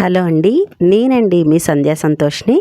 Hello అండి నేనండి మీ Sandhya సంతోష్ని.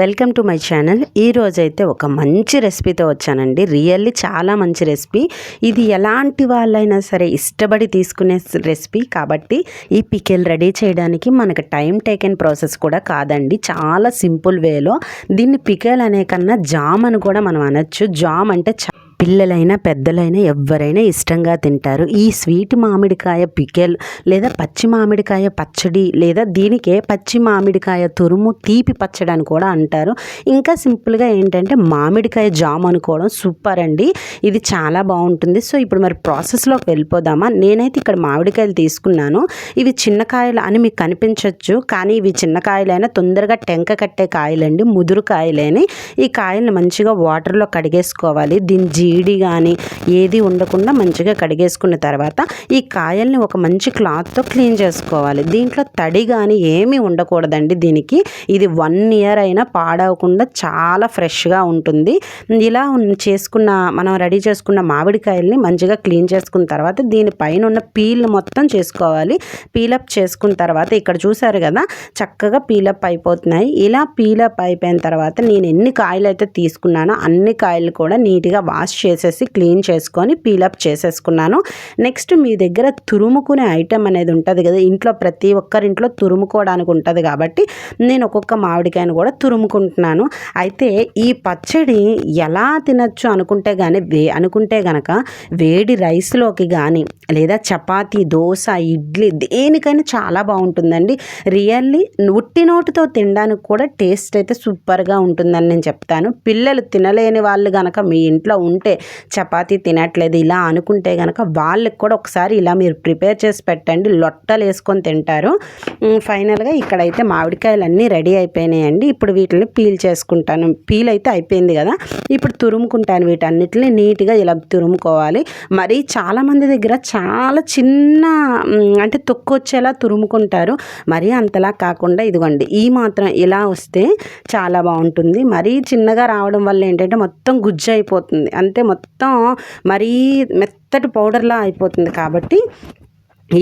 Welcome to my channel. ఈరోజైతే ఒక మంచి రెసిపీతో వచ్చానండి. రియల్లీ చాలా మంచి రెసిపీ. ఇది ఎలాంటి వాళ్ళైనా సరే ఇష్టపడి తీసుకునే రెసిపీ కాబట్టి ఈ పికెల్ రెడీ చేయడానికి మనకు టైం టేకెన్ ప్రాసెస్ కూడా కాదండి. చాలా సింపుల్ వేలో దీన్ని పికెల్ అనే కన్నా జామ్ అని కూడా మనం అనొచ్చు. జామ్ అంటే చా పిల్లలైనా పెద్దలైనా ఎవరైనా ఇష్టంగా తింటారు. ఈ స్వీట్ మామిడికాయ పికెల్ లేదా పచ్చి మామిడికాయ పచ్చడి లేదా దీనికే పచ్చి మామిడికాయ తురుము తీపి పచ్చడి అని కూడా అంటారు. ఇంకా సింపుల్గా ఏంటంటే మామిడికాయ జామ్ అనుకోవడం సూపర్ అండి. ఇది చాలా బాగుంటుంది. సో ఇప్పుడు మరి ప్రాసెస్లోకి వెళ్ళిపోదామా? నేనైతే ఇక్కడ మామిడికాయలు తీసుకున్నాను. ఇవి చిన్న కాయలు అని మీకు కనిపించవచ్చు కానీ ఇవి చిన్న కాయలైనా తొందరగా టెంక కట్టే కాయలండి ముదురు కాయలేని ఈ కాయల్ని మంచిగా వాటర్లో కడిగేసుకోవాలి. దీని జీడి కానీ ఏది ఉండకుండా మంచిగా కడిగేసుకున్న తర్వాత ఈ కాయల్ని ఒక మంచి క్లాత్తో క్లీన్ చేసుకోవాలి. దీంట్లో తడి కానీ ఏమీ ఉండకూడదండి దీనికి. ఇది వన్ ఇయర్ అయినా పాడవకుండా చాలా ఫ్రెష్గా ఉంటుంది. ఇలా చేసుకున్న మనం రెడీ చేసుకున్న మామిడికాయల్ని మంచిగా క్లీన్ చేసుకున్న తర్వాత దీనిపైన ఉన్న పీల్ మొత్తం చేసుకోవాలి. పీలప్ చేసుకున్న తర్వాత ఇక్కడ చూసారు కదా చక్కగా పీలప్ అయిపోతున్నాయి. ఇలా పీలప్ అయిపోయిన తర్వాత నేను ఎన్ని కాయలు అయితే తీసుకున్నానో అన్ని కాయలు కూడా నీట్గా వాష్ చేసేసి క్లీన్ చేసుకొని పీలప్ చేసేసుకున్నాను. నెక్స్ట్ మీ దగ్గర తురుముకునే ఐటెం అనేది ఉంటుంది కదా ఇంట్లో ప్రతి ఒక్కరింట్లో తురుముకోవడానికి ఉంటుంది కాబట్టి నేను ఒక్కొక్క మామిడికాయను కూడా తురుముకుంటున్నాను. అయితే ఈ పచ్చడి ఎలా తినచ్చు అనుకుంటే కానీ వే అనుకుంటే గనక వేడి రైస్లోకి కానీ లేదా చపాతీ దోశ ఇడ్లీ దేనికైనా చాలా బాగుంటుందండి. రియల్లీ ఉట్టి నోటితో తినడానికి కూడా టేస్ట్ అయితే సూపర్గా ఉంటుందని నేను చెప్తాను. పిల్లలు తినలేని వాళ్ళు కనుక మీ ఇంట్లో ఉంటే చపాతీ తినట్లేదు. ఇలా అనుకుంటే కనుక వాళ్ళకి కూడా ఒకసారి ఇలా మీరు ప్రిపేర్ చేసి పెట్టండి. లొట్టలు వేసుకొని తింటారు. ఫైనల్గా ఇక్కడైతే మామిడికాయలు అన్నీ రెడీ అయిపోయినాయండి. ఇప్పుడు వీటిని పీల్ చేసుకుంటాను. పీల్ అయితే అయిపోయింది కదా. ఇప్పుడు తురుముకుంటాను వీటన్నిటిని నీట్గా ఇలా తురుముకోవాలి. మరి చాలామంది దగ్గర చాలా చిన్న అంటే తొక్కు వచ్చేలా తురుముకుంటారు. మరి అంతలా కాకుండా ఇదిగోండి ఈ మాత్రం ఇలా వస్తే చాలా బాగుంటుంది. మరీ చిన్నగా రావడం వల్ల ఏంటంటే మొత్తం గుజ్జు అయిపోతుంది. అంటే మొత్తం మరీ మెత్తటి పౌడర్లా అయిపోతుంది కాబట్టి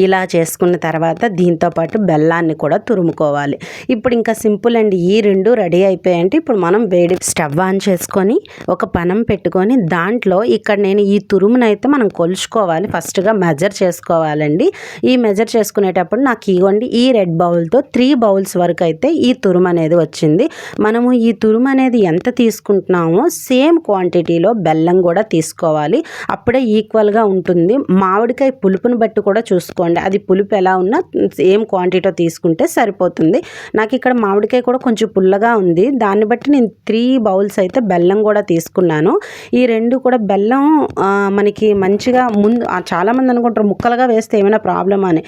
ఇలా చేసుకున్న తర్వాత దీంతో పాటు బెల్లాన్ని కూడా తురుముకోవాలి. ఇప్పుడు ఇంకా సింపుల్ అండి ఈ రెండు రెడీ అయిపోయాయంటే ఇప్పుడు మనం వేడి స్టవ్ ఆన్ చేసుకొని ఒక పనం పెట్టుకొని దాంట్లో ఇక్కడ నేను ఈ తురుమునైతే మనం కొలుచుకోవాలి. ఫస్ట్గా మెజర్ చేసుకోవాలండి. ఈ మెజర్ చేసుకునేటప్పుడు నాకు ఇవ్వండి ఈ రెడ్ బౌల్తో త్రీ బౌల్స్ వరకు అయితే ఈ తురుము అనేది వచ్చింది. మనము ఈ తురుము అనేది ఎంత తీసుకుంటున్నామో సేమ్ క్వాంటిటీలో బెల్లం కూడా తీసుకోవాలి. అప్పుడే ఈక్వల్గా ఉంటుంది. మామిడికాయ పులుపుని బట్టి కూడా తీసుకోండి అది పులుపు ఎలా ఉన్నా సేమ్ క్వాంటిటీ తీసుకుంటే సరిపోతుంది. నాకు ఇక్కడ మామిడికాయ కూడా కొంచెం పుల్లగా ఉంది. దాన్ని బట్టి నేను త్రీ బౌల్స్ అయితే బెల్లం కూడా తీసుకున్నాను. ఈ రెండు కూడా బెల్లం మనకి మంచిగా ముందు చాలామంది అనుకుంటారు ముక్కలుగా వేస్తే ఏమైనా ప్రాబ్లం అని.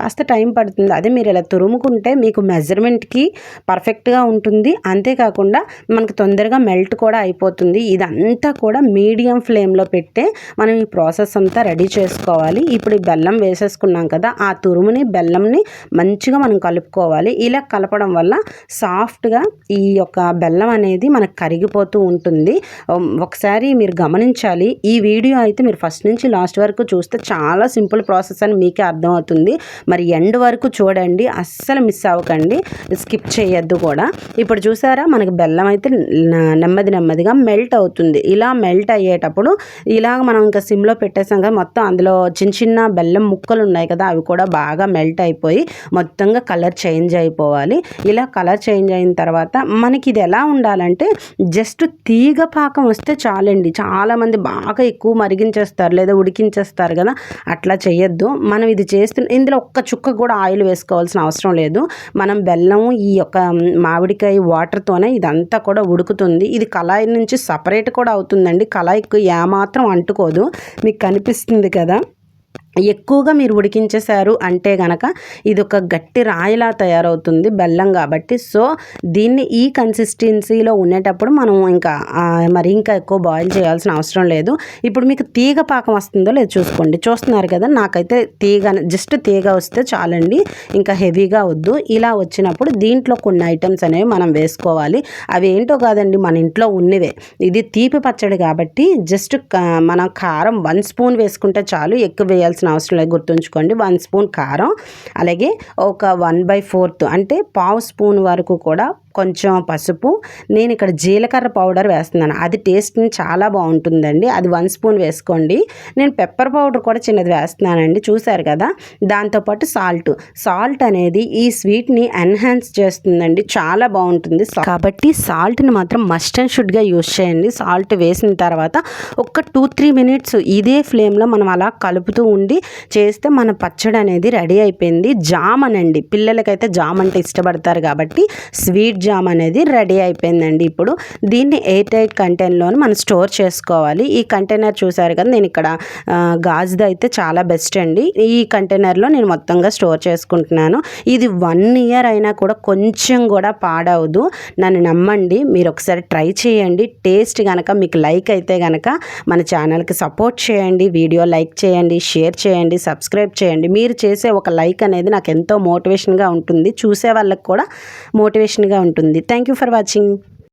కాస్త టైం పడుతుంది. అదే మీరు ఇలా తురుముకుంటే మీకు మెజర్మెంట్కి పర్ఫెక్ట్గా ఉంటుంది. అంతేకాకుండా మనకి తొందరగా మెల్ట్ కూడా అయిపోతుంది. ఇదంతా కూడా మీడియం ఫ్లేమ్లో పెట్టే మనం ఈ ప్రాసెస్ అంతా రెడీ చేసుకోవాలి. ఇప్పుడు ఈ బెల్లం వేసేసుకున్నాం కదా ఆ తురుముని బెల్లంని మంచిగా మనం కలుపుకోవాలి. ఇలా కలపడం వల్ల సాఫ్ట్గా ఈ యొక్క బెల్లం అనేది మనకు కరిగిపోతూ ఉంటుంది. ఒకసారి మీరు గమనించాలి ఈ వీడియో అయితే మీరు ఫస్ట్ నుంచి లాస్ట్ వరకు చూస్తే చాలా సింపుల్ ప్రాసెస్ అని మీకే అర్థమవుతుంది. మరి ఎండ్ వరకు చూడండి అస్సలు మిస్ అవ్వకండి స్కిప్ చేయొద్దు కూడా. ఇప్పుడు చూసారా మనకి బెల్లం అయితే నెమ్మది నెమ్మదిగా మెల్ట్ అవుతుంది. ఇలా మెల్ట్ అయ్యేటప్పుడు ఇలా మనం ఇంకా సిమ్లో పెట్టేసాం కదా మొత్తం అందులో చిన్న చిన్న బెల్లం ముక్కలు ఉన్నాయి. కదా అవి కూడా బాగా మెల్ట్ అయిపోయి మొత్తంగా కలర్ చేంజ్ అయిపోవాలి. ఇలా కలర్ చేంజ్ అయిన తర్వాత మనకి ఇది ఎలా ఉండాలంటే జస్ట్ తీగ పాకం వస్తే చాలండి. చాలామంది బాగా ఎక్కువ మరిగించేస్తారు లేదా ఉడికించేస్తారు కదా అట్లా చేయొద్దు. మనం ఇది చేస్తున్న ఇందులో ఒక్క చుక్క కూడా ఆయిల్ వేసుకోవాల్సిన అవసరం లేదు. మనం బెల్లం ఈ యొక్క మామిడికాయ వాటర్తోనే ఇదంతా కూడా ఉడుకుతుంది. ఇది కళాయి నుంచి సపరేట్ కూడా అవుతుందండి. కళాయికి ఏమాత్రం అంటుకోదు. మీకు కనిపిస్తుంది కదా? ఎక్కువగా మీరు ఉడికించేశారు అంటే గనక ఇది ఒక గట్టి రాయిలా తయారవుతుంది బెల్లం కాబట్టి. సో దీన్ని ఈ కన్సిస్టెన్సీలో ఉండేటప్పుడు మనం ఇంకా మరి ఇంకా ఎక్కువ బాయిల్ చేయాల్సిన అవసరం లేదు. ఇప్పుడు మీకు తీగ పాకం వస్తుందో లేదో చూసుకోండి. చూస్తున్నారు కదా నాకైతే తీగ జస్ట్ తీగ వస్తే చాలండి. ఇంకా హెవీగా వద్దు. ఇలా వచ్చినప్పుడు దీంట్లో కొన్ని ఐటమ్స్ అనేవి మనం వేసుకోవాలి. అవి ఏంటో కాదండి మన ఇంట్లో ఉన్నవే. ఇది తీపి పచ్చడి కాబట్టి జస్ట్ మన కారం వన్ స్పూన్ వేసుకుంటే చాలు. ఎక్కువ వేయాల్సిన వేయాల్సిన అవసరం లేదు గుర్తుంచుకోండి. వన్ స్పూన్ కారం అలాగే ఒక వన్ బై ఫోర్త్ అంటే పావు స్పూన్ వరకు కూడా కొంచెం పసుపు. నేను ఇక్కడ జీలకర్ర పౌడర్ వేస్తున్నాను. అది టేస్ట్ చాలా బాగుంటుందండి. అది వన్ స్పూన్ వేసుకోండి. నేను పెప్పర్ పౌడర్ కూడా చిన్నది వేస్తున్నానండి. చూశారు కదా? దాంతోపాటు సాల్ట్. సాల్ట్ అనేది ఈ స్వీట్ని ఎన్హాన్స్ చేస్తుందండి. చాలా బాగుంటుంది. కాబట్టి సాల్ట్ని మాత్రం మస్ట్ అండ్ షుడ్గా యూస్ చేయండి. సాల్ట్ వేసిన తర్వాత ఒక టూ త్రీ మినిట్స్ ఇదే ఫ్లేమ్లో మనం అలా కలుపుతూ ఉండి చేస్తే మన పచ్చడి అనేది రెడీ అయిపోయింది. జామ్ అనండి. పిల్లలకైతే జామ్ అంటే ఇష్టపడతారు కాబట్టి స్వీట్ జామ్ అనేది రెడీ అయిపోయిందండి. ఇప్పుడు దీన్ని ఎయిర్ టైట్ కంటైనర్లో మనం స్టోర్ చేసుకోవాలి. ఈ కంటైనర్ చూసారు కదా నేను ఇక్కడ గాజుది అయితే చాలా బెస్ట్ అండి. ఈ కంటైనర్లో నేను మొత్తంగా స్టోర్ చేసుకుంటున్నాను. ఇది వన్ ఇయర్ అయినా కూడా కొంచెం కూడా పాడవదు. నన్ను నమ్మండి మీరు ఒకసారి ట్రై చేయండి. టేస్ట్ కనుక మీకు లైక్ అయితే కనుక మన ఛానల్కి సపోర్ట్ చేయండి. వీడియో లైక్ చేయండి షేర్ చేయండి సబ్స్క్రైబ్ చేయండి. మీరు చేసే ఒక లైక్ అనేది నాకు ఎంతో మోటివేషన్గా ఉంటుంది. చూసే వాళ్ళకి కూడా మోటివేషన్గా ఉంటుంది ఉంటుంది. Thank you for watching